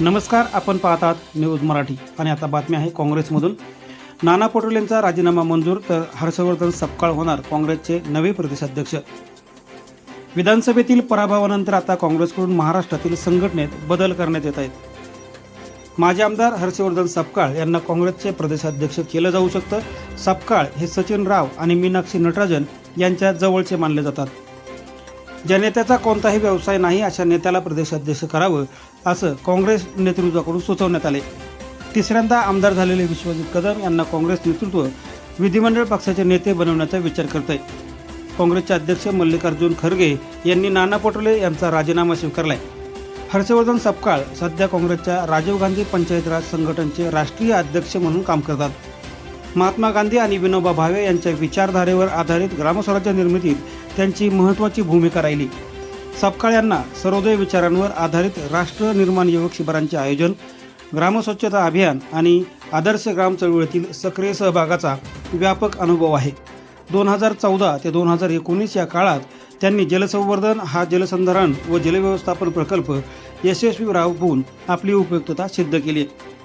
नमस्कार आपण पाहतात न्यूज मराठी. आणि आता बातमी आहे काँग्रेसमधून. नाना पटोलेंचा राजीनामा मंजूर तर हर्षवर्धन सपकाळ होणार काँग्रेसचे नवे प्रदेशाध्यक्ष. विधानसभेतील पराभवानंतर आता काँग्रेसकडून महाराष्ट्रातील संघटनेत बदल करण्यात येत आहेत. माजी आमदार हर्षवर्धन सपकाळ यांना काँग्रेसचे प्रदेशाध्यक्ष केलं जाऊ शकतं. सपकाळ हे सचिन राव आणि मीनाक्षी नटराजन यांच्या जवळचे मानले जातात. ज्या नेत्याचा कोणताही व्यवसाय नाही अशा नेत्याला प्रदेशाध्यक्ष करावं असं काँग्रेस नेतृत्वाकडून सुचवण्यात आले. तिसऱ्यांदा आमदार झालेले विश्वजित कदम यांना काँग्रेस नेतृत्व विधिमंडळ पक्षाचे नेते बनवण्याचा विचार करत आहे काँग्रेसचे अध्यक्ष मल्लिकार्जुन खरगे यांनी नाना पटोले यांचा राजीनामा स्वीकारलाय. हर्षवर्धन सपकाळ सध्या काँग्रेसच्या राजीव गांधी पंचायत राज संघटनचे राष्ट्रीय अध्यक्ष म्हणून काम करतात. महात्मा गांधी आणि विनोबा भावे यांच्या विचारधारेवर आधारित ग्रामस्वराज्य निर्मितीत त्यांची महत्त्वाची भूमिका राहिली. सपकाळ यांना सर्वोदय विचारांवर आधारित राष्ट्र निर्माण युवक शिबिरांचे आयोजन ग्रामस्वच्छता अभियान आणि आदर्श ग्राम चळवळीतील सक्रिय सहभागाचा व्यापक अनुभव आहे. दोन हजार चौदा ते दोन हजार एकोणीस या काळात त्यांनी जलसंवर्धन हा जलसंधारण व जलव्यवस्थापन प्रकल्प यशस्वी राबवून आपली उपयुक्तता सिद्ध केली. आहे